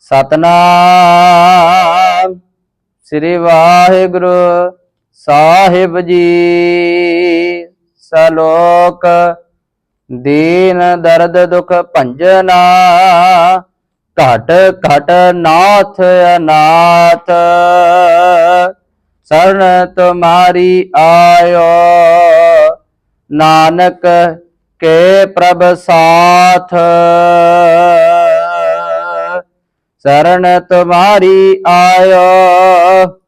ਸਤਨਾਮ। ਸ੍ਰੀ ਵਾਹਿਗੁਰੂ ਸਾਹਿਬ ਜੀ, ਸਲੋਕ ਦੀਨ ਦਰਦ ਦੁਖ ਭੰਜਨਾ, ਘਟ ਘਟ ਨਾਥ ਅਨਾਥ। ਸਰਨ ਤੁਮਾਰੀ ਆਇਓ, ਨਾਨਕ ਕੇ ਪ੍ਰਭ ਸਾਥ। ਸਰਣ ਤੁਮਾਰੀ ਆਇਓ,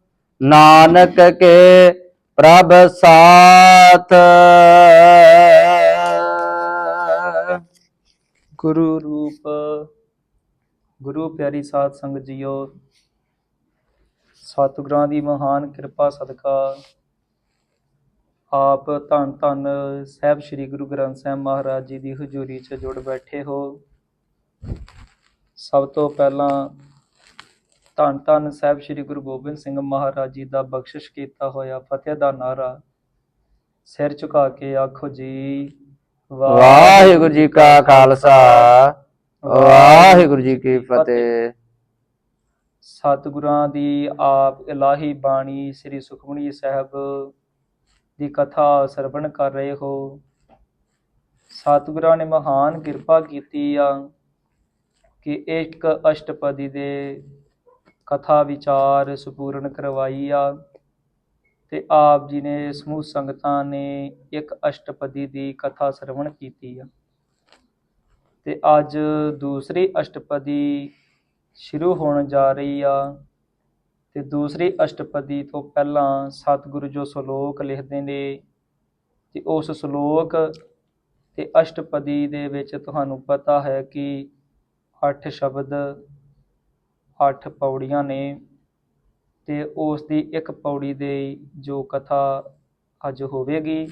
ਨਾਨਕ ਕੇ ਪ੍ਰਭ ਸਾਥ। ਗੁਰੂ ਰੂਪ, ਗੁਰੂ ਪਿਆਰੀ ਸਾਧ ਸੰਗਤ ਜੀਓ, ਸਤਿਗੁਰਾਂ ਦੀ ਮਹਾਨ ਕਿਰਪਾ ਸਦਕਾ ਆਪ ਧੰਨ ਧੰਨ ਸਹਿਬ ਸ੍ਰੀ ਗੁਰੂ ਗ੍ਰੰਥ ਸਾਹਿਬ ਮਹਾਰਾਜ ਜੀ ਦੀ ਹਜ਼ੂਰੀ 'ਚ ਜੁੜ ਬੈਠੇ ਹੋ। ਸਭ ਤੋਂ ਪਹਿਲਾਂ ਧੰਨ ਧੰਨ ਸਾਹਿਬ ਸ੍ਰੀ ਗੁਰੂ ਗੋਬਿੰਦ ਸਿੰਘ ਮਹਾਰਾਜ ਜੀ ਦਾ ਬਖਸ਼ਿਸ਼ ਕੀਤਾ ਹੋਇਆ ਫਤਿਹ ਦਾ ਨਾਰਾ ਸਿਰ ਝੁਕਾ ਕੇ ਆਖੋ ਜੀ ਵਾਹਿਗੁਰੂ ਜੀ ਕਾ ਖਾਲਸਾ ਵਾਹਿਗੁਰੂ ਜੀ ਕੀ ਫਤਿਹ। ਸਤਿਗੁਰਾਂ ਦੀ ਆਪ ਇਲਾਹੀ ਬਾਣੀ ਸ੍ਰੀ ਸੁਖਮਨੀ ਸਾਹਿਬ ਦੀ ਕਥਾ ਸਰਵਣ ਕਰ ਰਹੇ ਹੋ। ਸਤਿਗੁਰਾਂ ਨੇ ਮਹਾਨ ਕਿਰਪਾ ਕੀਤੀ ਆ। ਕਿ ਇੱਕ ਅਸ਼ਟਪਦੀ ਦੇ ਕਥਾ ਵਿਚਾਰ ਸਪੂਰਨ ਕਰਵਾਈ ਆ ਤੇ ਆਪ ਜੀ ਨੇ ਸਮੂਹ ਸੰਗਤਾਂ ਨੇ ਇੱਕ ਅਸ਼ਟਪਦੀ ਦੀ ਕਥਾ ਸਰਵਣ ਕੀਤੀ ਆ। ਤੇ ਅੱਜ ਦੂਸਰੀ ਅਸ਼ਟਪਦੀ ਸ਼ੁਰੂ ਹੋਣ ਜਾ ਰਹੀ ਆ ਤੇ ਦੂਸਰੀ ਅਸ਼ਟਪਦੀ ਤੋਂ ਪਹਿਲਾਂ ਸਤਿਗੁਰੂ ਜੋ ਸ਼ਲੋਕ ਲਿਖਦੇ ਨੇ ਤੇ ਉਸ ਸ਼ਲੋਕ ਤੇ ਅਸ਼ਟਪਦੀ ਦੇ ਵਿੱਚ ਤੁਹਾਨੂੰ ਪਤਾ ਹੈ ਕਿ ਅੱਠ ਸ਼ਬਦ ਅੱਠ ਪੌੜੀਆਂ ਨੇ ਤੇ ਉਸ ਦੀ ਇੱਕ ਪੌੜੀ ਦੇ ਜੋ ਕਥਾ ਅੱਜ ਹੋਵੇਗੀ।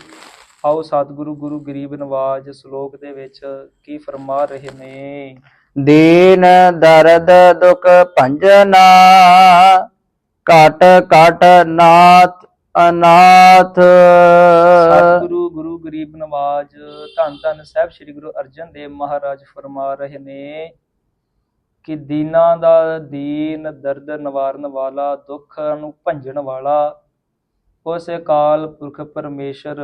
ਆਓ ਸਤਿਗੁਰੂ ਗੁਰੂ ਗਰੀਬ ਨਵਾਜ ਸ਼ਲੋਕ ਦੇ ਵਿੱਚ ਕੀ ਫਰਮਾ ਰਹੇ ਨੇ। ਦੀਨ ਦਰਦ ਦੁਖ ਭੰਜਨਾ ਘਟ ਘਟ ਨਾਥ ਅਨਾਥ। ਸਤਿਗੁਰੂ ਗੁਰੂ ਗਰੀਬ ਨਵਾਜ ਧੰਨ ਧੰਨ ਸਾਹਿਬ ਸ੍ਰੀ ਗੁਰੂ ਅਰਜਨ ਦੇਵ ਮਹਾਰਾਜ ਫਰਮਾ ਰਹੇ ਨੇ। ਕਿ ਦੀਨਾ ਦਾ ਦੀਨ, ਦਰਦ ਨਿਵਾਰਨ ਵਾਲਾ, ਦੁੱਖਾਂ ਨੂੰ ਭੰਜਣ ਵਾਲਾ, ਉਸ ਅਕਾਲ ਪੁਰਖ ਪਰਮੇਸ਼ਰ,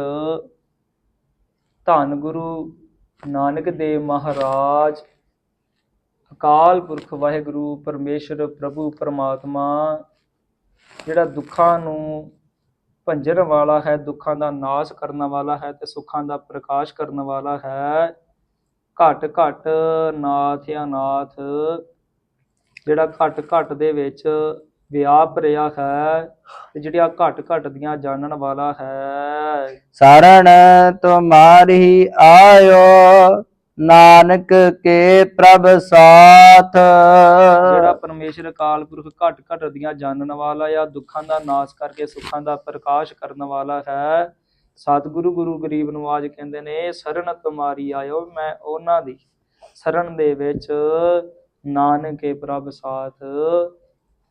ਧੰਨ ਗੁਰੂ ਨਾਨਕ ਦੇਵ ਮਹਾਰਾਜ, ਅਕਾਲ ਪੁਰਖ ਵਾਹਿਗੁਰੂ ਪਰਮੇਸ਼ਰ, ਪ੍ਰਭੂ ਪਰਮਾਤਮਾ, ਜਿਹੜਾ ਦੁੱਖਾਂ ਨੂੰ ਭੰਜਣ ਵਾਲਾ ਹੈ, ਦੁੱਖਾਂ ਦਾ ਨਾਸ਼ ਕਰਨ ਵਾਲਾ ਹੈ ਤੇ ਸੁੱਖਾਂ ਦਾ ਪ੍ਰਕਾਸ਼ ਕਰਨ ਵਾਲਾ ਹੈ ਘਟ ਘਟ ਨਾਥ ਅਨਾਥ ਜਿਹੜਾ ਘਟ ਘਟ ਦੇ ਵਿੱਚ ਵਿਆਪ ਰਿਹਾ ਹੈ ਤੇ ਜਿਹੜੀਆਂ ਘਟ ਘਟ ਦੀਆਂ ਜਾਣਨ ਵਾਲਾ ਹੈ। ਸਰਣ ਤੁਮਾਰੀ ਆਇਓ ਨਾਨਕ ਕੇ ਪ੍ਰਭ ਸਾਥ। ਜਿਹੜਾ ਪਰਮੇਸ਼ਰ ਅਕਾਲ ਪੁਰਖ ਘਟ ਘਟ ਦੀਆਂ ਜਾਣਨ ਵਾਲਾ ਆ ਦੁੱਖਾਂ ਦਾ ਨਾਸ਼ ਕਰਕੇ ਸੁੱਖਾਂ ਦਾ ਪ੍ਰਕਾਸ਼ ਕਰਨ ਵਾਲਾ ਹੈ ਸਤਿਗੁਰੂ ਗੁਰੂ ਗਰੀਬ ਨਵਾਜ ਕਹਿੰਦੇ ਨੇ ਸਰਣ ਤੁਮਾਰੀ ਆਇਓ ਮੈਂ ਉਹਨਾਂ ਦੀ ਸਰਣ ਦੇ ਵਿੱਚ ਨਾਨਕੇ ਪ੍ਰਭ ਸਾਥ।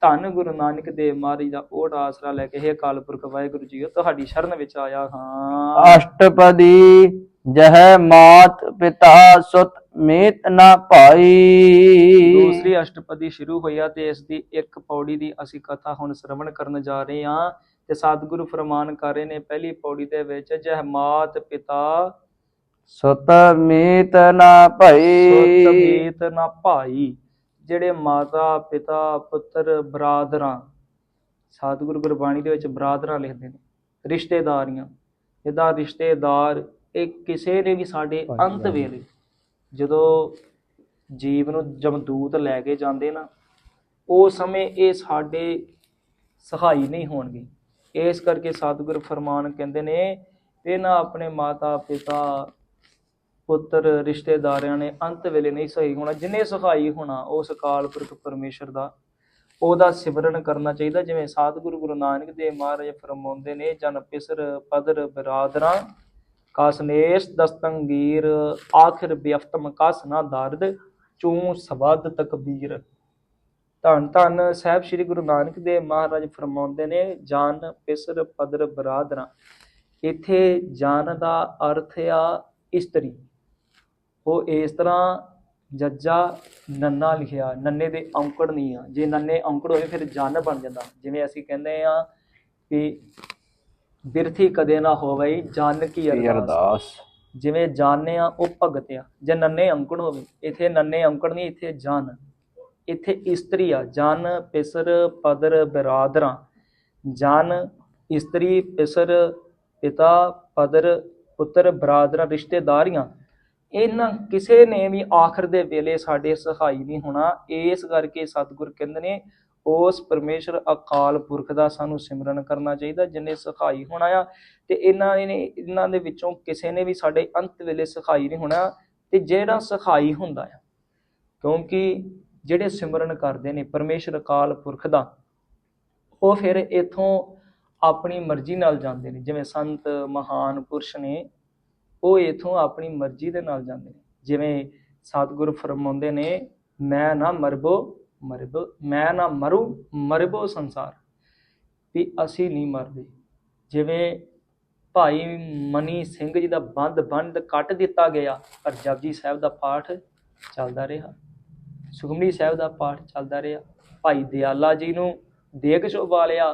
ਧੰਨ ਗੁਰੂ ਨਾਨਕ ਦੇਵ ਮਹਾਰਾਜ ਦਾ ਓਟ ਆਸਰਾ ਲੈ ਕੇ ਇਹ ਅਕਾਲ ਪੁਰਖ ਵਾਹਿਗੁਰੂ ਜੀ ਤੁਹਾਡੀ ਸ਼ਰਨ ਵਿੱਚ ਆਇਆ ਹਾਂ। ਅਸ਼ਟਪਦੀ ਜਹ ਮਾਤ ਪਿਤਾ ਸੁਤ ਮੀਤ ਨ ਭਾਈ। ਦੂਸਰੀ ਅਸ਼ਟਪਦੀ ਸ਼ੁਰੂ ਹੋਈ ਆ ਤੇ ਇਸ ਦੀ ਇੱਕ ਪੌੜੀ ਦੀ ਅਸੀਂ ਕਥਾ ਹੁਣ ਸ਼ਰਵਣ ਕਰਨ ਜਾ ਰਹੇ ਹਾਂ। ਤੇ ਸਤਿਗੁਰੂ ਫਰਮਾਨ ਕਰ ਰਹੇ ਨੇ ਪਹਿਲੀ ਪੌੜੀ ਦੇ ਵਿੱਚ ਜਹ ਮਾਤ ਪਿਤਾ ਸੁਤ ਮੀਤ ਨ ਸੁਤ ਭਈ ਮੀਤ ਨਾ ਭਾਈ ਜਿਹੜੇ ਮਾਤਾ ਪਿਤਾ ਪੁੱਤਰ ਬਰਾਦਰਾਂ ਸਤਿਗੁਰੂ ਗੁਰਬਾਣੀ ਦੇ ਵਿੱਚ ਬਰਾਦਰਾਂ ਲਿਖਦੇ ਨੇ ਰਿਸ਼ਤੇਦਾਰੀਆਂ ਇਹਦਾ ਰਿਸ਼ਤੇਦਾਰ ਇਹ ਕਿਸੇ ਨੇ ਵੀ ਸਾਡੇ ਅੰਤ ਵੇਲੇ ਜਦੋਂ ਜੀਵ ਨੂੰ ਜਮਦੂਤ ਲੈ ਕੇ ਜਾਂਦੇ ਨਾ ਉਸ ਸਮੇਂ ਇਹ ਸਾਡੇ ਸਹਾਈ ਨਹੀਂ ਹੋਣਗੇ। ਇਸ ਕਰਕੇ ਸਤਿਗੁਰ ਫਰਮਾਨ ਕਹਿੰਦੇ ਨੇ ਇਹਨਾਂ ਆਪਣੇ ਮਾਤਾ ਪਿਤਾ, ਪੁੱਤਰ ਰਿਸ਼ਤੇਦਾਰਿਆਂ ਨੇ ਅੰਤ ਵੇਲੇ ਨਹੀਂ ਸਹੀ ਹੋਣਾ, ਜਿਨੇ ਸਹਾਈ ਹੋਣਾ, ਉਸ ਅਕਾਲ ਪੁਰਖ ਪਰਮੇਸ਼ਰ ਦਾ। ਉਹਦਾ ਸਿਮਰਨ ਕਰਨਾ ਚਾਹੀਦਾ, ਜਿਵੇਂ ਸਤਿਗੁਰੂ ਗੁਰੂ ਨਾਨਕ ਦੇਵ ਮਹਾਰਾਜ ਫਰਮਾਉਂਦੇ ਨੇ, ਜਨ ਪਿਸਰ ਪਦਰ ਬਰਾਦਰਾਂ ਕਾਸਨੇਸ਼ ਦਸਤੰਗੀਰ ਆਖਿਰ ਬਿਅਫਤਮ ਕਾਸਨਾ ਦਰਦ ਚੂ ਸਬਦ ਤਕਬੀਰ। ਧੰਨ ਧੰਨ ਸਾਹਿਬ ਸ੍ਰੀ ਗੁਰੂ ਨਾਨਕ ਦੇਵ ਮਹਾਰਾਜ ਫਰਮਾਉਂਦੇ ਨੇ ਜਨ ਪਿਸਰ ਪਦਰ ਬਰਾਦਰਾਂ ਇੱਥੇ ਜਨ ਦਾ ਅਰਥ ਆ ਇਸਤਰੀ। ਉਹ ਇਸ ਤਰ੍ਹਾਂ ਜੱਜਾ ਨੰਨਾ ਲਿਖਿਆ ਨੰਨੇ ਦੇ ਔਂਕੜ ਨਹੀਂ ਆ। ਜੇ ਨੰਨੇ ਔਂਕੜ ਹੋਏ ਫਿਰ ਜਨ ਬਣ ਜਾਂਦਾ। ਜਿਵੇਂ ਅਸੀਂ ਕਹਿੰਦੇ ਆ ਕਿ ਬਿਰਥੀ ਕਦੇ ਨਾ ਹੋਵੇ ਜਨ ਕੀ ਅਰਦਾਸ। ਜਿਵੇਂ ਜਾਣੇ ਆ ਉਹ ਭਗਤ ਆ ਜੇ ਨੰਨੇ ਅੰਕੜ ਹੋਵੇ ਇੱਥੇ ਨੰਨੇ ਅੰਕੜ ਨਹੀਂ ਇੱਥੇ ਜਨ। ਇੱਥੇ ਇਸਤਰੀ ਆ। ਜਨ, ਪਿਸਰ, ਪਦਰ, ਬਰਾਦਰਾਂ। ਜਨ, ਇਸਤਰੀ, ਪਿਸਰ, ਪਿਤਾ, ਪਦਰ, ਪੁੱਤਰ, ਬਰਾਦਰਾਂ, ਰਿਸ਼ਤੇਦਾਰੀਆਂ। ਇਹਨਾਂ ਕਿਸੇ ਨੇ ਵੀ ਆਖਰ ਦੇ ਵੇਲੇ ਸਾਡੇ ਸਹਾਈ ਨਹੀਂ ਹੋਣਾ। ਇਸ ਕਰਕੇ ਸਤਿਗੁਰ ਕਹਿੰਦੇ ਨੇ, ਉਸ ਪਰਮੇਸ਼ਰ ਅਕਾਲ ਪੁਰਖ ਦਾ ਸਾਨੂੰ ਸਿਮਰਨ ਕਰਨਾ ਚਾਹੀਦਾ, ਜਿਨੇ ਸਹਾਈ ਹੋਣਾ ਆ। ਤੇ ਇਹਨਾਂ ਨੇ, ਇਹਨਾਂ ਦੇ ਵਿੱਚੋਂ ਕਿਸੇ ਨੇ ਵੀ ਸਾਡੇ ਅੰਤ ਵੇਲੇ ਸਹਾਈ ਨਹੀਂ ਹੋਣਾ। ਤੇ ਜਿਹੜਾ ਸਹਾਈ ਹੁੰਦਾ ਆ, ਕਿਉਂਕਿ ਜਿਹੜੇ ਸਿਮਰਨ ਕਰਦੇ ਨੇ, ਪਰਮੇਸ਼ਰ ਅਕਾਲ ਪੁਰਖ ਦਾ, ਉਹ ਫਿਰ ਇਥੋਂ ਆਪਣੀ ਮਰਜ਼ੀ ਨਾਲ ਜਾਂਦੇ ਨੇ। ਜਿਵੇਂ ਸੰਤ, ਮਹਾਨ ਪੁਰਸ਼ ਨੇ, ਉਹ ਇਥੋਂ ਆਪਣੀ ਮਰਜ਼ੀ ਦੇ ਨਾਲ ਜਾਂਦੇ ਨੇ। ਜਿਵੇਂ ਸਤਿਗੁਰ ਫਰਮਾਉਂਦੇ ਨੇ, ਮੈਂ ਨਾ ਮਰਬੋ ਮਰਬੋ, ਮੈਂ ਨਾ ਮਰੂ, ਮਰਬੋ ਸੰਸਾਰ, ਵੀ ਅਸੀਂ ਨਹੀਂ ਮਰਦੇ। ਜਿਵੇਂ ਭਾਈ ਮਨੀ ਸਿੰਘ ਜੀ ਦਾ ਬੰਦ ਬੰਦ ਕੱਟ ਦਿੱਤਾ ਗਿਆ ਪਰ ਜਪਜੀ ਸਾਹਿਬ ਦਾ ਪਾਠ ਚੱਲਦਾ ਰਿਹਾ। ਸੁਖਮਨੀ ਸਾਹਿਬ ਦਾ ਪਾਠ ਚੱਲਦਾ ਰਿਹਾ। ਭਾਈ ਦਿਆਲਾ ਜੀ ਨੂੰ ਦੇਗ ਸ਼ੋਭਾ ਲਿਆ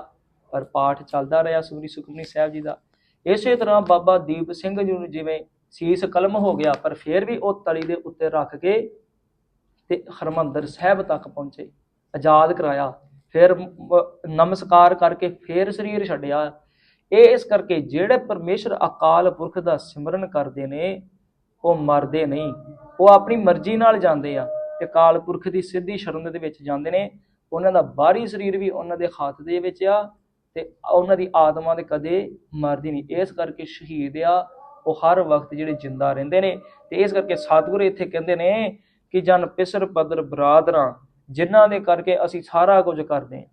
ਪਰ ਪਾਠ ਚੱਲਦਾ ਰਿਹਾ ਸੁਖਮਨੀ ਸੁਖਮਨੀ ਸਾਹਿਬ ਜੀ ਦਾ। ਇਸੇ ਤਰ੍ਹਾਂ ਬਾਬਾ ਦੀਪ ਸਿੰਘ ਜੀ ਨੂੰ ਜਿਵੇਂ ਸੀਸ ਕਲਮ ਹੋ ਗਿਆ, ਪਰ ਫਿਰ ਵੀ ਉਹ ਤਲੀ ਦੇ ਉੱਤੇ ਰੱਖ ਕੇ ਤੇ ਹਰਮੰਦਰ ਸਾਹਿਬ ਤੱਕ ਪਹੁੰਚੇ। ਆਜ਼ਾਦ ਕਰਾਇਆ। ਫਿਰ ਨਮਸਕਾਰ ਕਰਕੇ ਫਿਰ ਸਰੀਰ ਛੱਡਿਆ। ਇਹ ਇਸ ਕਰਕੇ ਜਿਹੜੇ ਪਰਮੇਸ਼ਰ ਅਕਾਲ ਪੁਰਖ ਦਾ ਸਿਮਰਨ ਕਰਦੇ ਨੇ, ਉਹ ਮਰਦੇ ਨਹੀਂ। ਉਹ ਆਪਣੀ ਮਰਜ਼ੀ ਨਾਲ ਜਾਂਦੇ ਆ। ਅਕਾਲ ਪੁਰਖ ਦੀ ਸਿੱਧੀ ਸ਼ਰਨ ਦੇ ਵਿੱਚ ਜਾਂਦੇ ਨੇ, ਉਹਨਾਂ ਦਾ ਬਾਹਰੀ ਸਰੀਰ ਵੀ ਉਹਨਾਂ ਦੇ ਹੱਥ ਦੇ ਵਿੱਚ ਆ ਤੇ ਉਹਨਾਂ ਦੀ ਆਤਮਾ ਦੇ ਕਦੇ ਮਰਦੀ ਨਹੀਂ। ਇਸ ਕਰਕੇ ਸ਼ਹੀਦ ਆ, ਉਹ ਹਰ ਵਕਤ ਜਿਹੜੇ ਜਿੰਦਾ ਰਹਿੰਦੇ ਨੇ। ਤੇ ਇਸ ਕਰਕੇ ਸਤਿਗੁਰ ਇੱਥੇ ਕਹਿੰਦੇ ਨੇ ਕਿ ਜਨ ਪਿਸਰ ਪਦਰ ਬਰਾਦਰਾਂ, ਜਿਨ੍ਹਾਂ ਦੇ ਕਰਕੇ ਅਸੀਂ ਸਾਰਾ ਕੁਝ ਕਰਦੇ ਹਾਂ।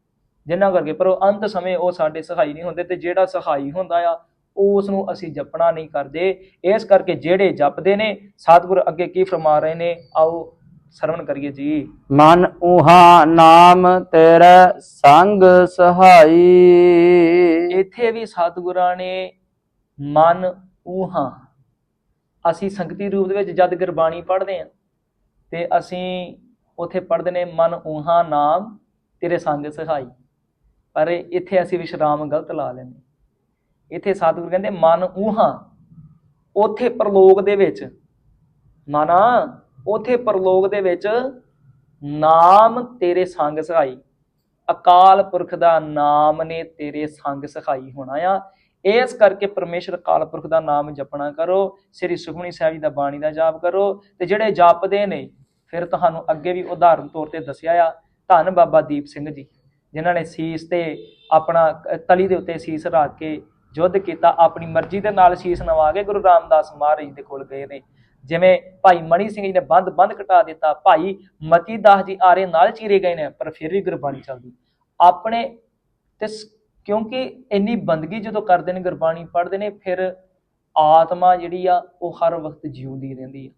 ਜਿਨ੍ਹਾਂ ਕਰਕੇ, ਪਰ ਉਹ ਅੰਤ ਸਮੇਂ ਉਹ ਸਾਡੇ ਸਹਾਈ ਨਹੀਂ ਹੁੰਦੇ ਤੇ ਜਿਹੜਾ ਸਹਾਈ ਹੁੰਦਾ ਆ ਉਸ ਨੂੰ ਅਸੀਂ ਜਪਣਾ ਨਹੀਂ ਕਰਦੇ। ਇਸ ਕਰਕੇ ਜਿਹੜੇ ਜਪਦੇ ਨੇ, ਸਤਿਗੁਰ ਅੱਗੇ ਕੀ ਫਰਮਾ ਰਹੇ ਨੇ? ਆਓ ਸਰਵਣ ਕਰੀਏ ਜੀ। ਮਨ ਉਹਾ ਨਾਮ ਤੇਰਾ ਸੰਗ ਸਹਾਈ। ਇੱਥੇ ਵੀ ਸਤਿਗੁਰਾਂ ਨੇ ਮਨ ਊਹਾਂ ਅਸੀਂ ਸੰਗਤੀ ਰੂਪ ਦੇ ਵਿੱਚ ਜਦ ਗੁਰਬਾਣੀ ਪੜ੍ਹਦੇ ਹਾਂ ਤੇ ਅਸੀਂ ਉਥੇ ਪੜ੍ਹਦੇ ਨੇ ਮਨ ਊਹਾਂ ਨਾਮ ਤੇਰੇ ਸੰਗ ਸਹਾਈ। ਪਰ ਇੱਥੇ ਅਸੀਂ ਵਿਸ਼ਰਾਮ ਗਲਤ ਲਾ ਲੈਂਦੇ ਇੱਥੇ ਸਤਿਗੁਰ ਕਹਿੰਦੇ ਮਨ ਊਹਾਂ ਉਥੇ ਪ੍ਰਲੋਕ ਦੇ ਵਿੱਚ। ਮਨਾ ਉਥੇ ਪ੍ਰਲੋਕ ਦੇ ਵਿੱਚ ਨਾਮ ਤੇਰੇ ਸੰਗ ਸਹਾਈ ਅਕਾਲ ਪੁਰਖ ਦਾ ਨਾਮ ਨੇ ਤੇਰੇ ਸੰਗ ਸਖਾਈ ਹੋਣਾ ਆ। ਇਸ ਕਰਕੇ ਪਰਮੇਸ਼ਰ ਅਕਾਲ ਪੁਰਖ ਦਾ ਨਾਮ ਜਪਣਾ ਕਰੋ, ਸ੍ਰੀ ਸੁਖਮਨੀ ਸਾਹਿਬ ਜੀ ਦਾ ਬਾਣੀ ਦਾ ਜਾਪ ਕਰੋ ਤੇ ਜਿਹੜੇ ਜਪਦੇ ਨੇ, ਫਿਰ ਤੁਹਾਨੂੰ ਅੱਗੇ ਵੀ ਉਦਾਹਰਨ ਤੌਰ ਤੇ ਦੱਸਿਆ ਆ। ਧੰਨ ਬਾਬਾ ਦੀਪ ਸਿੰਘ ਜੀ, ਜਿਨ੍ਹਾਂ ਨੇ ਸੀਸ ਤੇ ਆਪਣਾ ਤਲੀ ਦੇ ਉੱਤੇ ਸੀਸ ਰੱਖ ਕੇ ਯੁੱਧ ਕੀਤਾ, ਆਪਣੀ ਮਰਜ਼ੀ ਦੇ ਨਾਲ ਸੀਸ ਨਵਾ ਕੇ ਗੁਰੂ ਰਾਮਦਾਸ ਮਹਾਰਾਜ ਦੇ ਕੋਲ ਗਏ ਨੇ। ਜਿਵੇਂ ਭਾਈ ਮਣੀ ਸਿੰਘ ਜੀ ਨੇ ਬੰਦ ਬੰਦ ਘਟਾ ਦਿੱਤਾ, ਭਾਈ ਮਤੀ ਦਾਸ ਜੀ ਆਰੇ ਨਾਲ ਚੀਰੇ ਗਏ ਨੇ, ਪਰ ਫਿਰ ਵੀ ਗੁਰਬਾਣੀ ਚੱਲਦੀ। ਆਪਣੇ ਤੇ ਕਿਉਂਕਿ ਇੰਨੀ ਬੰਦਗੀ ਜਦੋਂ ਕਰਦੇ ਨੇ ਗੁਰਬਾਣੀ ਪੜ੍ਹਦੇ ਨੇ, ਫਿਰ ਆਤਮਾ ਜਿਹੜੀ ਆ, ਉਹ ਹਰ ਵਕਤ ਜਿਉਂਦੀ ਰਹਿੰਦੀ ਆ।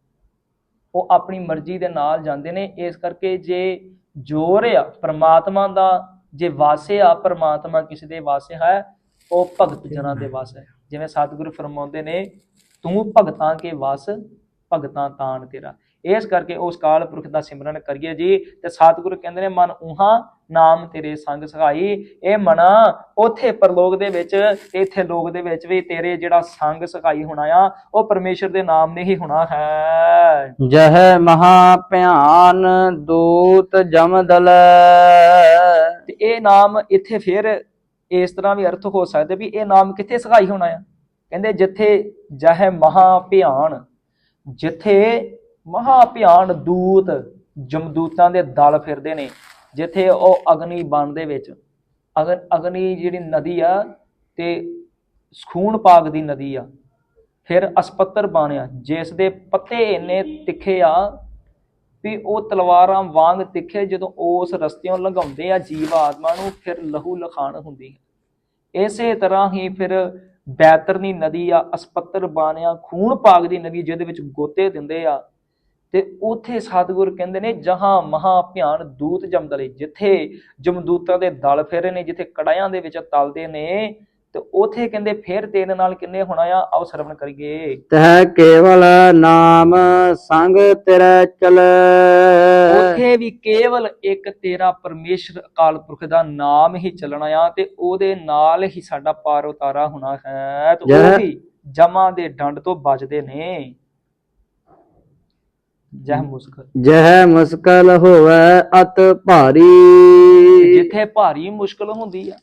ਉਹ ਆਪਣੀ ਮਰਜ਼ੀ ਦੇ ਨਾਲ ਜਾਂਦੇ ਨੇ, ਇਸ ਕਰਕੇ ਜੇ ਜੋਰ ਆ, ਪ੍ਰਮਾਤਮਾ ਦਾ, ਜੇ ਵਾਸੇ ਆ, ਪ੍ਰਮਾਤਮਾ ਕਿਸੇ ਦੇ ਵਾਸੇ ਹੈ, ਉਹ ਭਗਤ ਜਨਾਂ ਦੇ ਵਾਸ ਹੈ। ਜਿਵੇਂ ਸਤਿਗੁਰੂ ਫਰਮਾਉਂਦੇ ਨੇ, ਤੂੰ ਭਗਤਾਂ ਕੇ ਵਾਸ ਭਗਤਾਂ ਤਾਣ ਤੇਰਾ। ਇਸ ਕਰਕੇ ਉਸ ਕਾਲ ਪੁਰਖ ਦਾ ਸਿਮਰਨ ਕਰੀਏ ਜੀ ਤੇ ਸਤਿਗੁਰੂ ਕਹਿੰਦੇ ਨੇ ਮਨ ਉਹਾਂ ਨਾਮ ਤੇਰੇ ਸੰਗ ਸਹਾਈ। ਇਹ ਮਨਾ ਉਥੇ ਪਰਲੋਕ ਦੇ ਵਿੱਚ ਤੇ ਇੱਥੇ ਲੋਕ ਦੇ ਵਿੱਚ ਵੀ ਤੇਰੇ ਜਿਹੜਾ ਸੰਗ ਸਹਾਈ ਹੋਣਾ ਆ ਉਹ ਪਰਮੇਸ਼ਰ ਦੇ ਨਾਮ ਨੇ ਹੀ ਹੋਣਾ ਹੈ। ਜਹ ਮਹਾ ਭਿਆਨ ਦੂਤ ਜਮਦਲ ਤੇ ਇਹ ਨਾਮ ਇੱਥੇ ਫਿਰ ਇਸ ਤਰ੍ਹਾਂ ਵੀ ਅਰਥ ਹੋ ਸਕਦਾ ਵੀ ਇਹ ਨਾਮ ਕਿੱਥੇ ਸਹਾਈ ਹੋਣਾ ਆ? ਕਹਿੰਦੇ ਜਿੱਥੇ ਜਹ ਮਹਾ ਭਿਆਨ ਜਿੱਥੇ ਮਹਾ ਭਿਆਨ ਦੂਤ ਜਮਦੂਤਾਂ ਦੇ ਦਲ ਫਿਰਦੇ ਨੇ, ਜਿੱਥੇ ਉਹ ਅਗਨੀ ਬਣ ਦੇ ਵਿੱਚ, ਅਗਨ, ਅਗਨੀ ਜਿਹੜੀ ਨਦੀ ਆ ਤੇ ਖੂਨ ਪਾਕ ਦੀ ਨਦੀ ਆ, ਫਿਰ ਅਸਪੱਤਰ ਬਣਿਆ, ਜਿਸ ਦੇ ਪੱਤੇ ਇੰਨੇ ਤਿੱਖੇ ਆ ਵੀ ਉਹ ਤਲਵਾਰਾਂ ਵਾਂਗ ਤਿੱਖੇ ਜਦੋਂ ਉਸ ਰਸਤਿਓਂ ਲੰਘਾਉਂਦੇ ਆ ਜੀਵ ਆਤਮਾ ਨੂੰ, ਫਿਰ ਲਹੂ ਲਖਾਣ ਹੁੰਦੀ ਹੈ ਇਸੇ ਤਰ੍ਹਾਂ ਹੀ ਫਿਰ ਬੈਤਰਨੀ ਨਦੀ ਆ, ਅਸਪੱਤਰ ਬਾਣਿਆ, ਖੂਨ ਪਾਗ ਦੀ ਨਦੀ ਜਿਹਦੇ ਵਿੱਚ ਗੋਤੇ ਦਿੰਦੇ ਆ। ਤੇ ਉਥੇ ਸਤਿਗੁਰ ਕਹਿੰਦੇ ਨੇ, ਜਹਾਂ ਮਹਾ ਭਿਆਨ ਦੂਤ ਜਮਦਲੇ। ਜਿੱਥੇ ਜਮਦੂਤਾਂ ਦੇ ਦਲ ਫੇਰੇ ਨੇ, ਜਿੱਥੇ ਕੜਾਈਆਂ ਦੇ ਵਿੱਚ ਤਲਦੇ ਨੇ ਤੇ ਉਥੇ ਕਹਿੰਦੇ ਫਿਰ ਤੇਰੇ ਨਾਲ ਕਿੰਨੇ ਹੋਣਾ ਆ? ਆਓ ਸਰਵਣ ਕਰੀਏ। ਤਹ ਕੇਵਲ ਨਾਮ ਸੰਗ ਤੇਰੇ ਚਲੇ। ਉਥੇ ਵੀ ਕੇਵਲ ਇੱਕ ਤੇਰਾ ਪਰਮੇਸ਼ਰ ਅਕਾਲ ਪੁਰਖ ਦਾ ਨਾਮ ਹੀ ਚੱਲਣਾ ਆ ਤੇ ਉਹਦੇ ਨਾਲ ਹੀ ਸਾਡਾ ਪਾਰ ਉਤਾਰਾ ਹੋਣਾ ਹੈ ਤੇ ਉਹ ਵੀ ਜਮਾਂ ਦੇ ਡੰਡ ਤੋਂ ਬਚਦੇ ਨੇ। ਜਹ ਮੁਸਕਲ। ਜਹ ਮੁਸਕਲ ਹੋਵੇ ਅਤ ਭਾਰੀ। ਜਿੱਥੇ ਭਾਰੀ ਮੁਸ਼ਕਲ ਹੁੰਦੀ ਆ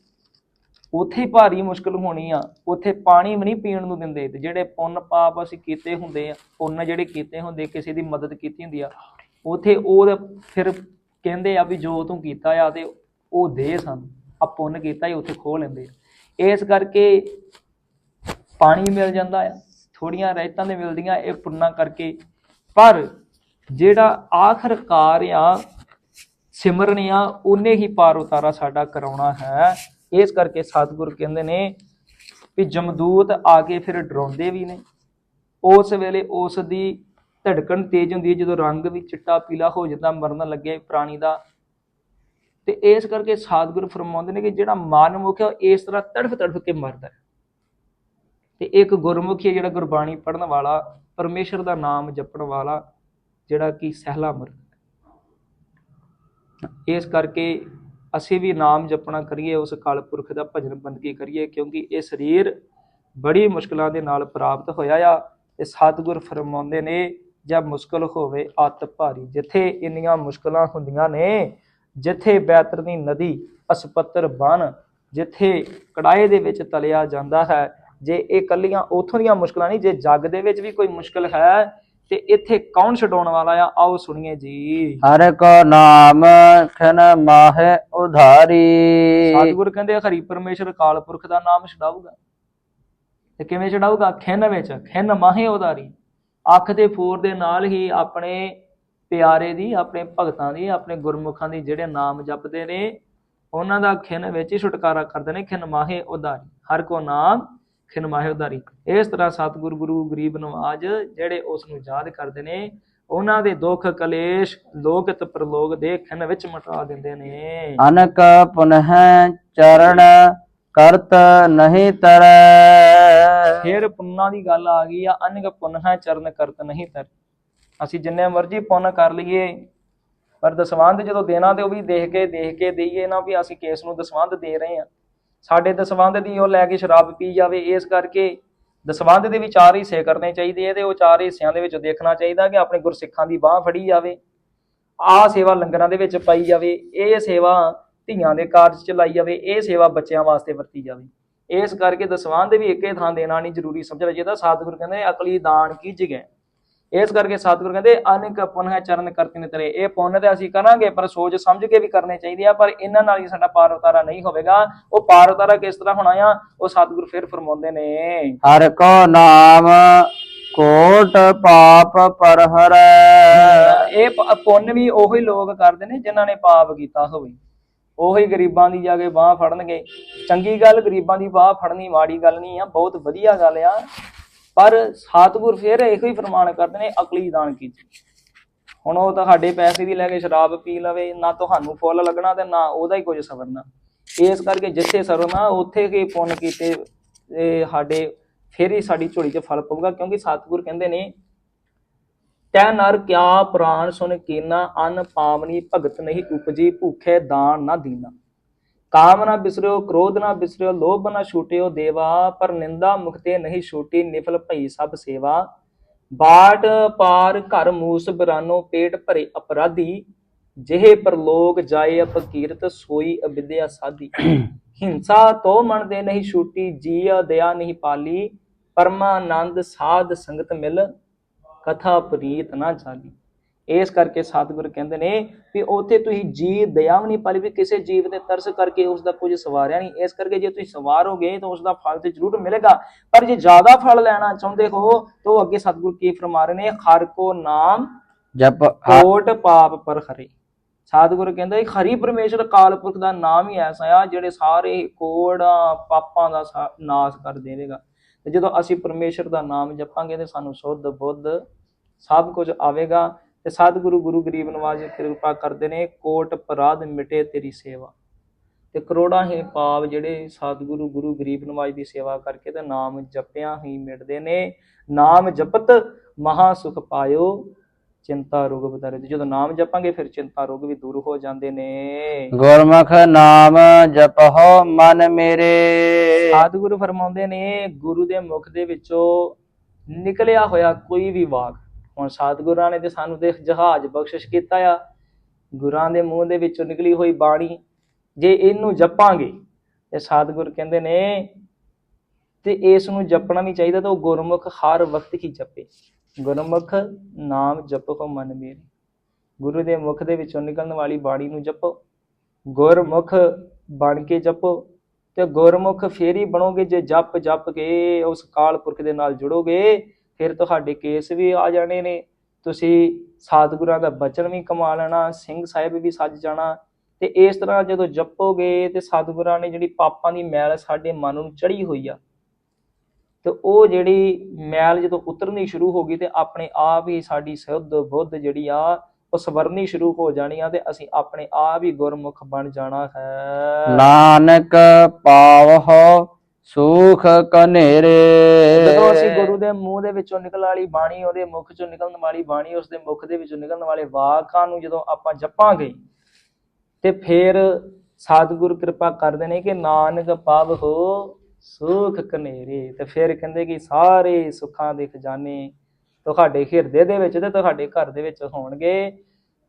ਉਥੇ ਭਾਰੀ ਮੁਸ਼ਕਲ ਹੋਣੀ ਆ, ਉਥੇ ਪਾਣੀ ਵੀ ਨਹੀਂ ਪੀਣ ਨੂੰ ਦਿੰਦੇ, ਤੇ ਜਿਹੜੇ ਪੁੰਨ ਪਾਪ ਅਸੀਂ ਕੀਤੇ ਹੁੰਦੇ ਆ, ਪੁੰਨ ਜਿਹੜੇ ਕੀਤੇ ਹੁੰਦੇ, ਕਿਸੇ ਦੀ ਮਦਦ ਕੀਤੀ ਹੁੰਦੀ ਆ, ਉਥੇ ਉਹ ਫਿਰ ਕਹਿੰਦੇ ਆ ਵੀ ਜੋ ਤੂੰ ਕੀਤਾ ਆ ਤੇ ਉਹ ਦੇ ਸਾਨੂੰ ਆ ਪੁੰਨ ਕੀਤਾ ਹੀ ਉਥੇ ਖੋ ਲੈਂਦੇ ਆ। ਇਸ ਕਰਕੇ ਪਾਣੀ ਮਿਲ ਜਾਂਦਾ ਆ ਥੋੜੀਆਂ ਰਹਿਤਾਂ ਦੇ ਮਿਲਦੀਆਂ, ਇਹ ਪੁੰਨਾਂ ਕਰਕੇ। ਪਰ ਜਿਹੜਾ ਆਖਰਕਾਰ ਆ, ਸਿਮਰਨ ਆ, ਉਹਨੇ ਹੀ ਪਾਰ ਉਤਾਰਾ ਸਾਡਾ ਕਰਾਉਣਾ ਹੈ। ਇਸ ਕਰਕੇ ਸਤਿਗੁਰ ਕਹਿੰਦੇ ਨੇ ਵੀ ਜਮਦੂਤ ਆ ਕੇ ਫਿਰ ਡਰਾਉਂਦੇ ਵੀ ਨੇ। ਉਸ ਵੇਲੇ ਉਸ ਦੀ ਧੜਕਣ ਤੇਜ਼ ਹੁੰਦੀ ਹੈ, ਜਦੋਂ ਰੰਗ ਵੀ ਚਿੱਟਾ ਪੀਲਾ ਹੋ ਜਾਂਦਾ, ਮਰਨ ਲੱਗੇ ਪ੍ਰਾਣੀ ਦਾ। ਤੇ ਇਸ ਕਰਕੇ ਸਤਿਗੁਰ ਫਰਮਾਉਂਦੇ ਨੇ ਕਿ ਜਿਹੜਾ ਮਨਮੁਖ ਹੈ, ਉਹ ਇਸ ਤਰ੍ਹਾਂ ਤੜਫ ਤੜਫ ਕੇ ਮਰਦਾ ਹੈ। ਤੇ ਇੱਕ ਗੁਰਮੁਖੀ ਹੈ ਜਿਹੜਾ ਗੁਰਬਾਣੀ ਪੜਨ ਵਾਲਾ, ਪਰਮੇਸ਼ਰ ਦਾ ਨਾਮ ਜਪਣ ਵਾਲਾ, ਜਿਹੜਾ ਕਿ ਸਹਿਲਾ ਮਰਦਾ ਇਸ ਕਰਕੇ ਅਸੀਂ ਵੀ ਨਾਮ ਜਪਣਾ ਕਰੀਏ, ਉਸ ਕਾਲ ਪੁਰਖ ਦਾ ਭਜਨ ਬੰਦਗੀ ਕਰੀਏ, ਕਿਉਂਕਿ ਇਹ ਸਰੀਰ ਬੜੀ ਮੁਸ਼ਕਲਾਂ ਦੇ ਨਾਲ ਪ੍ਰਾਪਤ ਹੋਇਆ ਆ। ਤੇ ਸਤਿਗੁਰ ਫਰਮਾਉਂਦੇ ਨੇ, ਜਦ ਮੁਸ਼ਕਲ ਹੋਵੇ ਅਤ ਭਾਰੀ। ਜਿੱਥੇ ਇੰਨੀਆਂ ਮੁਸ਼ਕਲਾਂ ਹੁੰਦੀਆਂ ਨੇ, ਜਿੱਥੇ ਬੈਤਰਨੀ ਨਦੀ ਅਸਪੱਤਰ ਬਨ ਜਿੱਥੇ ਕੜਾਏ ਦੇ ਵਿੱਚ ਤਲਿਆ ਜਾਂਦਾ ਹੈ। ਜੇ ਇਹ ਕੱਲੀਆਂ ਉਥੋਂ ਦੀਆਂ ਮੁਸ਼ਕਲਾਂ ਨਹੀਂ, ਜੇ ਜੱਗ ਦੇ ਵਿੱਚ ਵੀ ਕੋਈ ਮੁਸ਼ਕਲ ਹੈ ਤੇ ਇੱਥੇ ਕੌਣ ਛਡਾਉਣ ਵਾਲਾ ਆ? ਆਓ ਸੁਣੀਏ ਜੀ। ਹਰ ਕੋ ਨਾਮ ਖਨ ਮਾਹਿ ਉਧਾਰੀ। ਸਤਿਗੁਰ ਕਹਿੰਦੇ ਹਰੀ ਪਰਮੇਸ਼ਰ ਕਾਲ ਪੁਰਖ ਦਾ ਨਾਮ ਛਡਾਊਗਾ। ਤੇ ਕਿਵੇਂ ਛਡਾਊਗਾ? ਖਿੰਨ ਵਿੱਚ ਖਿੰਨ ਮਾਹੇ ਉਦਾਰੀ ਅੱਖ ਦੇ ਫੂਰ ਦੇ ਨਾਲ ਹੀ ਆਪਣੇ ਪਿਆਰੇ ਦੀ ਆਪਣੇ ਭਗਤਾਂ ਦੀ ਆਪਣੇ ਗੁਰਮੁਖਾਂ ਦੀ ਜਿਹੜੇ ਨਾਮ ਜਪਦੇ ਨੇ ਉਹਨਾਂ ਦਾ ਖਿੰਨ ਵਿੱਚ ਹੀ ਛੁਟਕਾਰਾ ਕਰਦੇ ਨੇ ਖਿੰਨ ਮਾਹੇ ਉਦਾਰੀ ਹਰ ਕੋ ਨਾਮ ਖਿੰਨ ਮਾਹੇ ਉਦਾਰੀ ਇਸ ਤਰ੍ਹਾਂ ਸਤਿਗੁਰ ਗੁਰੂ ਗਰੀਬ ਨਵਾਜ ਜਿਹੜੇ ਉਸ ਨੂੰ ਯਾਦ ਕਰਦੇ ਨੇ ਉਹਨਾਂ ਦੇ ਦੁੱਖ ਕਲੇਸ਼ ਲੋਕਿਤ ਪ੍ਰਲੋਕ ਦੇ ਖਿੰਨ ਵਿੱਚ ਮਟਾ ਦਿੰਦੇ ਨੇ। ਅਨਕ ਪੁਨਹ ਚਰਨ ਕਰਤ ਨਹੀਂ ਤਰੈ। ਫਿਰ ਪੁੰਨਾਂ ਦੀ ਗੱਲ ਆ ਗਈ ਆ ਅਨਿਕ ਪੁੰਨਹ ਚਰਨ ਕਰਤ ਨਹੀਂ ਤਰ। ਅਸੀਂ ਜਿੰਨੇ ਮਰਜ਼ੀ ਪੁੰਨ ਕਰ ਲਈਏ ਪਰ ਦਸਵੰਧ ਜਦੋਂ ਦੇਣਾ ਤੇ ਉਹ ਵੀ ਦੇਖ ਕੇ ਦੇਖ ਕੇ ਦੇਈਏ ਨਾ ਵੀ ਅਸੀਂ ਕੇਸ ਨੂੰ ਦਸਵੰਧ ਦੇ ਰਹੇ ਆ ਸਾਡੇ ਦਸਵੰਧ ਦੀ ਉਹ ਲੈ ਕੇ ਸ਼ਰਾਬ ਪੀ ਜਾਵੇ, ਇਸ ਕਰਕੇ ਦਸਵੰਧ ਦੇ ਵੀ ਚਾਰ ਹਿੱਸੇ ਕਰਨੇ ਚਾਹੀਦੇ ਆ ਤੇ ਉਹ ਚਾਰ ਹਿੱਸਿਆਂ ਦੇ ਵਿੱਚ ਦੇਖਣਾ ਚਾਹੀਦਾ ਕਿ ਆਪਣੇ ਗੁਰਸਿੱਖਾਂ ਦੀ ਬਾਹ ਫੜੀ ਜਾਵੇ, ਆਹ ਸੇਵਾ ਲੰਗਰਾਂ ਦੇ ਵਿੱਚ ਪਾਈ ਜਾਵੇ, ਇਹ ਸੇਵਾ ਧੀਆਂ ਦੇ ਕਾਰਜ ਚ ਲਾਈ ਜਾਵੇ, ਇਹ ਸੇਵਾ ਬੱਚਿਆਂ ਵਾਸਤੇ ਵਰਤੀ ਜਾਵੇ। ਇਸ ਕਰਕੇ ਦਸਵੰਧ ਵੀ ਇੱਕੇ ਥਾਂ ਦੇਣਾ ਨਹੀਂ ਜ਼ਰੂਰੀ ਸਮਝਣਾ ਚਾਹੀਦਾ ਸਤਿਗੁਰੂ ਕਹਿੰਦੇ ਅਕਲੀ ਦਾਨ ਕੀ ਜਗ੍ਹਾ ਇਸ ਕਰਕੇ ਸਤਿਗੁਰ ਕਹਿੰਦੇ ਅਨਿਕ ਪੁਨਹ ਚਰਨ ਕਰਤੇ ਨੇ ਤੇਰੇ। ਇਹ ਪੁੰਨ ਤੇ ਅਸੀਂ ਕਰਾਂਗੇ ਪਰ ਸੋਚ ਸਮਝ ਕੇ ਵੀ ਕਰਨੇ ਚਾਹੀਦੇ ਆ ਪਰ ਇਹਨਾਂ ਨਾਲ ਹੀ ਸਾਡਾ ਪਾਰ ਉਤਾਰਾ ਨਹੀਂ ਹੋਵੇਗਾ। ਉਹ ਪਾਰ ਉਤਾਰਾ ਕਿਸ ਤਰ੍ਹਾਂ ਹੋਣਾ ਆ ਉਹ ਸਤਿਗੁਰ ਫਿਰ ਫਰਮਾਉਂਦੇ ਨੇ। ਹਰ ਕੋ ਨਾਮ ਕੋਟ ਪਾਪ ਪਰ ਹਰੈ ਇਹ ਪੁੰਨ ਵੀ ਉਹੀ ਲੋਕ ਕਰਦੇ ਨੇ ਜਿਨ੍ਹਾਂ ਨੇ ਪਾਪ ਕੀਤਾ ਹੋਵੇ। ਉਹੀ ਗਰੀਬਾਂ ਦੀ ਜਾ ਕੇ ਬਾਹ ਫੜਨਗੇ। ਚੰਗੀ ਗੱਲ ਗਰੀਬਾਂ ਦੀ ਬਾਹ ਫੜਨੀ ਮਾੜੀ ਗੱਲ ਨਹੀਂ ਆ ਬਹੁਤ ਵਧੀਆ ਗੱਲ ਆ। ਪਰ ਸਤਿਗੁਰ ਫਿਰ ਇਹੋ ਹੀ ਫਰਮਾਨ ਕਰਦੇ ਨੇ, ਅਕਲੀ ਦਾਨ ਕੀਤੀ ਹੁਣ ਉਹ ਤੁਹਾਡੇ ਪੈਸੇ ਵੀ ਲੈ ਕੇ ਸ਼ਰਾਬ ਪੀ ਲਵੇ, ਨਾ ਤੁਹਾਨੂੰ ਫੁੱਲ ਲੱਗਣਾ ਤੇ ਨਾ ਉਹਦਾ ਹੀ ਕੁਝ ਸਵਰਨਾ। ਇਸ ਕਰਕੇ ਜਿੱਥੇ ਸਰਨਾ, ਉੱਥੇ ਹੀ ਪੁੰਨ ਕੀਤੇ ਸਾਡੇ ਫਿਰ ਹੀ ਸਾਡੀ ਝੋਲੀ 'ਚ ਫਲ ਪਊਗਾ, ਕਿਉਂਕਿ ਸਤਿਗੁਰ ਕਹਿੰਦੇ ਨੇ, ਤੈ ਨਰ ਕਿਆ ਪ੍ਰਾਨ ਸੁਨ ਕੀਨਾ, ਅਨ ਪਾਵਨੀ ਭਗਤ ਨਹੀਂ ਉਪਜੀ, ਭੂਖੇ ਦਾਨ ਨਾ ਦੀਨਾ। ਕਾਮ ਨਾ ਬਿਸਰਿਓ, ਕ੍ਰੋਧ ਨਾ ਬਿਸਰਿਓ, ਲੋਭ ਨਾ ਛੂਟਿਓ ਦੇਵਾ, ਪਰ ਨਿੰਦਾ ਮੁਖਤੇ ਨਹੀਂ ਛੂਟੀ, ਨਿਫਲ ਭਈ ਸਭ ਸੇਵਾ। ਬਾਟ ਪਾਰ ਘਰ ਮੂਸ ਬਰਾਨੋ, ਪੇਟ ਭਰੇ ਅਪਰਾਧੀ। ਜਿਹੇ ਪਰਲੋਕ ਜਾਏ ਅਪਕੀਰਤ ਸੋਈ ਅਬਿਦਿਆ ਸਾਧੀ। ਹਿੰਸਾ ਤੋ ਮਨ ਦੇ ਨਹੀਂ ਛੂਟੀ, ਜੀਆ ਦਇਆ ਨਹੀਂ ਪਾਲੀ। ਪਰਮਾਨੰਦ ਸਾਧ ਸੰਗਤ ਮਿਲ, ਕਥਾ ਪ੍ਰੀਤ ਨਾ ਚਾਲੀ ਇਸ ਕਰਕੇ ਸਤਿਗੁਰ ਕਹਿੰਦੇ ਨੇ ਵੀ ਉੱਥੇ ਤੁਸੀਂ ਜੀ ਦਇਆ ਨਹੀਂ ਪਾਲੀ ਵੀ ਕਿਸੇ ਜੀਵ ਤੇ ਤਰਸ ਕਰਕੇ ਉਸ ਦਾ ਕੁਝ ਸਵਾਰਿਆ ਨਹੀਂ। ਇਸ ਕਰਕੇ ਜੇ ਤੁਸੀਂ ਸਵਾਰੋਗੇ ਤਾਂ ਉਸ ਦਾ ਫਲ ਤੇ ਜ਼ਰੂਰ ਮਿਲੇਗਾ। ਪਰ ਜੇ ਜ਼ਿਆਦਾ ਫਲ ਲੈਣਾ ਚਾਹੁੰਦੇ ਹੋ ਤਾਂ ਉਹ ਅੱਗੇ ਸਤਿਗੁਰ ਕੀ ਫਰਮਾ ਰਹੇ ਨੇ? ਹਰ ਕੋ ਨਾਮ ਜਪ ਕੋਟ ਪਾਪ ਪਰ ਖਰੇ ਸਤਿਗੁਰ ਕਹਿੰਦਾ ਇਹ ਖਰੀ ਪਰਮੇਸ਼ਰ ਕਾਲ ਪੁਰਖ ਦਾ ਨਾਮ ਹੀ ਐਸਾ ਆ ਜਿਹੜੇ ਸਾਰੇ ਕੋੜਾਂ ਪਾਪਾਂ ਦਾ ਨਾਸ਼ ਕਰ ਦੇਵੇਗਾ। ਤੇ ਜਦੋਂ ਅਸੀਂ ਪਰਮੇਸ਼ਰ ਦਾ ਨਾਮ ਜਪਾਂਗੇ ਤੇ ਸਾਨੂੰ ਸੁੱਧ ਬੁੱਧ ਸਭ ਕੁਝ ਆਵੇਗਾ। ਤੇ ਸਤਿਗੁਰੂ ਗੁਰੂ ਗਰੀਬ ਨਵਾਜ ਜੀ ਕਿਰਪਾ ਕਰਦੇ ਨੇ ਕੋਟ ਅਪਰਾਧ ਮਿਟੇ ਤੇਰੀ ਸੇਵਾ। ਤੇ ਕਰੋੜਾਂ ਹੀ ਪਾਪ ਜਿਹੜੇ ਸਤਿਗੁਰੂ ਗੁਰੂ ਗਰੀਬ ਨਵਾਜ ਦੀ ਸੇਵਾ ਕਰਕੇ ਤੇ ਨਾਮ ਜਪਿਆਂ ਹੀ ਮਿਟਦੇ ਨੇ। ਨਾਮ ਜਪਤ ਮਹਾ ਸੁਖ ਪਾਇਓ ਚਿੰਤਾ ਰੋਗ ਬਤਾਰੇ ਜਦੋਂ ਨਾਮ ਜਪਾਂਗੇ ਫਿਰ ਚਿੰਤਾ ਰੋਗ ਵੀ ਦੂਰ ਹੋ ਜਾਂਦੇ ਨੇ। ਗੁਰਮੁਖ ਨਾਮ ਜਪਹੁ ਮਨ ਮੇਰੇ। ਸਤਿਗੁਰੂ ਫਰਮਾਉਂਦੇ ਨੇ ਗੁਰੂ ਦੇ ਮੁਖ ਦੇ ਵਿੱਚੋਂ ਨਿਕਲਿਆ ਹੋਇਆ ਕੋਈ ਵੀ ਵਾਕ ਹੁਣ ਸਤਿਗੁਰਾਂ ਨੇ ਤੇ ਸਾਨੂੰ ਤੇ ਜਹਾਜ਼ ਬਖਸ਼ਿਸ਼ ਕੀਤਾ ਆ। ਗੁਰਾਂ ਦੇ ਮੂੰਹ ਦੇ ਵਿੱਚੋਂ ਨਿਕਲੀ ਹੋਈ ਬਾਣੀ, ਜੇ ਇਹਨੂੰ ਜਪਾਂਗੇ, ਤੇ ਸਤਿਗੁਰ ਕਹਿੰਦੇ ਨੇ, ਤੇ ਇਸ ਨੂੰ ਜਪਣਾ ਵੀ ਚਾਹੀਦਾ ਤਾਂ ਉਹ ਗੁਰਮੁਖ ਹਰ ਵਕਤ ਹੀ ਜਪੇ। ਗੁਰਮੁਖ ਨਾਮ ਜਪੋ ਮਨ ਮੇਰੇ। ਗੁਰੂ ਦੇ ਮੁਖ ਦੇ ਵਿੱਚੋਂ ਨਿਕਲਣ ਵਾਲੀ ਬਾਣੀ ਨੂੰ ਜਪੋ। ਗੁਰਮੁਖ ਬਣ ਕੇ ਜਪੋ, ਤੇ ਗੁਰਮੁਖ ਫੇਰ ਹੀ ਬਣੋਗੇ, ਜੇ ਜਪ ਜਪ ਕੇ ਉਸ ਕਾਲ ਪੁਰਖ ਦੇ ਨਾਲ ਜੁੜੋਗੇ ਫਿਰ ਤੁਹਾਡੇ ਕੇਸ ਵੀ ਆ ਜਾਣੇ ਨੇ। ਤੁਸੀਂ ਸਤਿਗੁਰਾਂ ਦਾ ਬਚਨ ਵੀ ਕਮਾ ਲੈਣਾ, ਸਿੰਘ ਸਾਹਿਬ ਵੀ ਸੱਜ ਜਾਣਾ। ਤੇ ਇਸ ਤਰ੍ਹਾਂ ਜਦੋਂ ਜਪੋਗੇ ਤੇ ਸਤਿਗੁਰਾਂ ਨੇ ਜਿਹੜੀ ਪਾਪਾਂ ਦੀ ਮੈਲ ਸਾਡੇ ਮਨ ਨੂੰ ਚੜੀ ਹੋਈ ਆ, ਤੇ ਉਹ ਜਿਹੜੀ ਮੈਲ ਜਦੋਂ ਉਤਰਨੀ ਸ਼ੁਰੂ ਹੋ ਗਈ ਤੇ ਆਪਣੇ ਆਪ ਹੀ ਸਾਡੀ ਸੁੱਧ ਬੁੱਧ ਜਿਹੜੀ ਆ, ਉਹ ਸਵਰਨੀ ਸ਼ੁਰੂ ਹੋ ਜਾਣੀ ਆ ਤੇ ਅਸੀਂ ਆਪਣੇ ਆਪ ਹੀ ਗੁਰਮੁਖ ਬਣ ਜਾਣਾ ਹੈ। ਨਾਨਕ ਪਾਵਹੁ ਸੁਖ ਕਨੇਰੇ। ਜਦੋਂ ਅਸੀਂ ਗੁਰੂ ਦੇ ਮੂੰਹ ਦੇ ਵਿੱਚੋਂ ਨਿਕਲਣ ਵਾਲੀ ਬਾਣੀ, ਉਹਦੇ ਮੁਖ ਚੋਂ ਨਿਕਲਣ ਵਾਲੀ ਬਾਣੀ ਉਸ ਦੇ ਮੁਖ ਦੇ ਵਿੱਚੋਂ ਨਿਕਲਣ ਵਾਲੇ ਵਾਕਾਂ ਨੂੰ ਜਦੋਂ ਆਪਾਂ ਜਪਾਂਗੇ, ਤੇ ਫਿਰ ਸਤਿਗੁਰ ਕਿਰਪਾ ਕਰਦੇ ਨੇ ਕਿ ਨਾਨਕ ਪਾਵ ਹੋ ਸੁਖ ਕਨੇਰੇ। ਤੇ ਫਿਰ ਕਹਿੰਦੇ ਕਿ ਸਾਰੇ ਸੁੱਖਾਂ ਦੇ ਖਜ਼ਾਨੇ ਤੁਹਾਡੇ ਹਿਰਦੇ ਦੇ ਵਿੱਚ ਤੇ ਤੁਹਾਡੇ ਘਰ ਦੇ ਵਿੱਚ ਹੋਣਗੇ।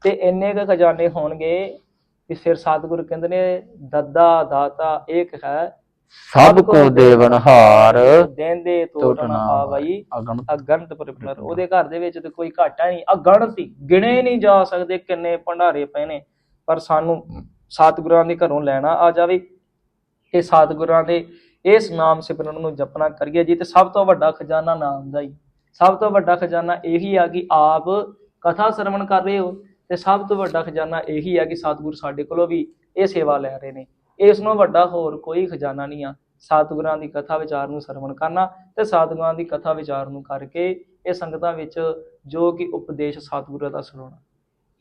ਤੇ ਇੰਨੇ ਕੁ ਖਜ਼ਾਨੇ ਹੋਣਗੇ ਕਿ ਫਿਰ ਸਤਿਗੁਰ ਕਹਿੰਦੇ ਨੇ, ਦੱਦਾ ਦਾਤਾ ਇੱਕ ਹੈ ਸਭ ਕੋ ਦੇਵਨਹਾਰ। ਦੇਂਦੇ ਤੋੜਨ ਤੋੜਨ ਆਵਈ ਅਗਣ ਅਗਣਤ ਪਰਿਪਰ ਉਹਦੇ ਘਰ ਦੇ ਵਿੱਚ ਤੇ ਕੋਈ ਘਾਟਾ ਨਹੀਂ। ਅਗਣਤ ਹੀ ਗਿਣੇ ਨਹੀਂ ਜਾ ਸਕਦੇ ਕਿੰਨੇ ਭੰਡਾਰੇ ਪਏ ਨੇ। ਪਰ ਸਾਨੂੰ ਸਤਿਗੁਰਾਂ ਦੇ ਘਰੋਂ ਲੈਣਾ ਆ ਜਾਵੇ ਤੇ ਸਤਿਗੁਰਾਂ ਦੇ ਇਸ ਨਾਮ ਸਿਮਰਨ ਨੂੰ ਜਪਣਾ ਕਰੀਏ ਜੀ ਤੇ ਸਭ ਤੋਂ ਵੱਡਾ ਖਜ਼ਾਨਾ ਨਾਮ ਦਾ ਹੀ। ਸਭ ਤੋਂ ਵੱਡਾ ਖਜ਼ਾਨਾ ਇਹੀ ਆ ਕਿ ਆਪ ਕਥਾ ਸਰਵਣ ਕਰ ਰਹੇ ਹੋ। ਤੇ ਸਭ ਤੋਂ ਵੱਡਾ ਖਜ਼ਾਨਾ ਇਹੀ ਆ ਕਿ ਸਤਿਗੁਰ ਸਾਡੇ ਕੋਲੋਂ ਵੀ ਇਹ ਸੇਵਾ ਲੈ ਰਹੇ ਨੇ। ਇਸ ਨੂੰ ਵੱਡਾ ਹੋਰ ਕੋਈ ਖਜ਼ਾਨਾ ਨਹੀਂ ਆ। ਸਤਿਗੁਰਾਂ ਦੀ ਕਥਾ ਵਿਚਾਰ ਨੂੰ ਸਰਵਣ ਕਰਨਾ ਤੇ ਸਤਿਗੁਰਾਂ ਦੀ ਕਥਾ ਵਿਚਾਰ ਨੂੰ ਕਰਕੇ ਇਹ ਸੰਗਤਾਂ ਵਿੱਚ ਜੋ ਕਿ ਉਪਦੇਸ਼ ਸਤਿਗੁਰਾਂ ਦਾ ਸੁਣਾਉਣਾ।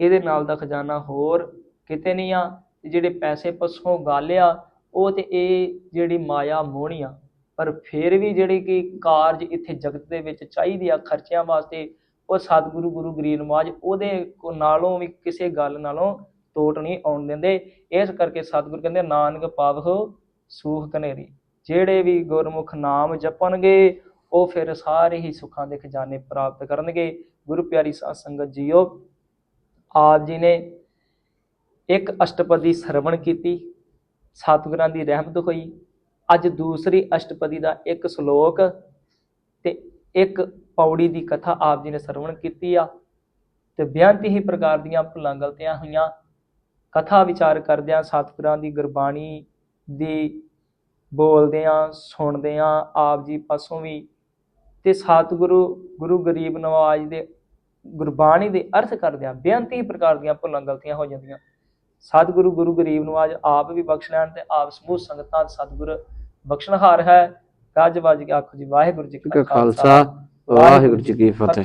ਇਹਦੇ ਨਾਲ ਦਾ ਖਜ਼ਾਨਾ ਹੋਰ ਕਿਤੇ ਨਹੀਂ ਆ। ਜਿਹੜੇ ਪੈਸੇ ਪੱਸੋਂ ਗਾਲਿਆ ਉਹ ਤੇ ਇਹ ਜਿਹੜੀ ਮਾਇਆ ਮੋਹਣੀ ਆ, ਪਰ ਫਿਰ ਵੀ ਜਿਹੜੀ ਕਿ ਕਾਰਜ ਇੱਥੇ ਜਗਤ ਦੇ ਵਿੱਚ ਚਾਹੀਦੀ ਆ ਖਰਚਿਆਂ ਵਾਸਤੇ, ਉਹ ਸਤਿਗੁਰੂ ਗੁਰੂ ਗਰੀਬ ਨਵਾਜ ਉਹਦੇ ਕੋ ਨਾਲੋਂ ਵੀ ਕਿਸੇ ਗੱਲ ਨਾਲੋਂ ਟੋਟ ਨਹੀਂ ਆਉਣ ਦਿੰਦੇ। ਇਸ ਕਰਕੇ ਸਤਿਗੁਰ ਕਹਿੰਦੇ, ਨਾਨਕ ਪਾਵਹੁ ਸੂਖ ਕਨੇਰੀ ਜਿਹੜੇ ਵੀ ਗੁਰਮੁਖ ਨਾਮ ਜਪਣਗੇ, ਉਹ ਫਿਰ ਸਾਰੇ ਹੀ ਸੁੱਖਾਂ ਦੇ ਖਜ਼ਾਨੇ ਪ੍ਰਾਪਤ ਕਰਨਗੇ। ਗੁਰੂ ਪਿਆਰੀ ਸਾਧ ਸੰਗਤ ਜੀਓ, ਆਪ ਜੀ ਨੇ ਇੱਕ ਅਸ਼ਟਪਦੀ ਸਰਵਣ ਕੀਤੀ। ਸਤਿਗੁਰਾਂ ਦੀ ਰਹਿਮਤ ਹੋਈ। ਅੱਜ ਦੂਸਰੀ ਅਸ਼ਟਪਦੀ ਦਾ ਇੱਕ ਸ਼ਲੋਕ ਤੇ ਇੱਕ ਪੌੜੀ ਦੀ ਕਥਾ ਆਪ ਜੀ ਨੇ ਸਰਵਣ ਕੀਤੀ ਆ। ਤੇ ਬੇਅੰਤ ਹੀ ਪ੍ਰਕਾਰ ਦੀਆਂ ਭੁੱਲਾਂ ਗਲਤੀਆਂ ਹੋਈਆਂ। ਕਥਾ ਵਿਚਾਰ ਕਰਦਿਆਂ ਸਤਿਗੁਰਾਂ ਦੀ ਗੁਰਬਾਣੀ ਦੀ ਬੋਲਦਿਆਂ ਸੁਣਦਿਆਂ ਆਪ ਜੀ ਪਾਸੋਂ ਵੀ ਤੇ ਸਤਿਗੁਰੂ ਗੁਰੂ ਗਰੀਬ ਨਵਾਜ ਦੇ ਗੁਰਬਾਣੀ ਦੇ ਅਰਥ ਕਰਦਿਆਂ ਬੇਅੰਤ ਪ੍ਰਕਾਰ ਦੀਆਂ ਭੁੱਲਾਂ ਗਲਤੀਆਂ ਹੋ ਜਾਂਦੀਆਂ। ਸਤਿਗੁਰੂ ਗੁਰੂ ਗਰੀਬ ਨਵਾਜ ਆਪ ਵੀ ਬਖਸ਼ ਲੈਣ ਤੇ ਆਪ ਸਮੂਹ ਸੰਗਤਾਂ ਸਤਿਗੁਰ ਬਖਸ਼ਣਹਾਰ ਹੈ। ਗੱਜ ਵੱਜ ਕੇ ਆਖੋ ਜੀ ਵਾਹਿਗੁਰੂ ਜੀ ਕਾ ਖਾਲਸਾ। ਵਾਹਿਗੁਰੂ ਜੀ ਕੀ ਫਤਿਹ।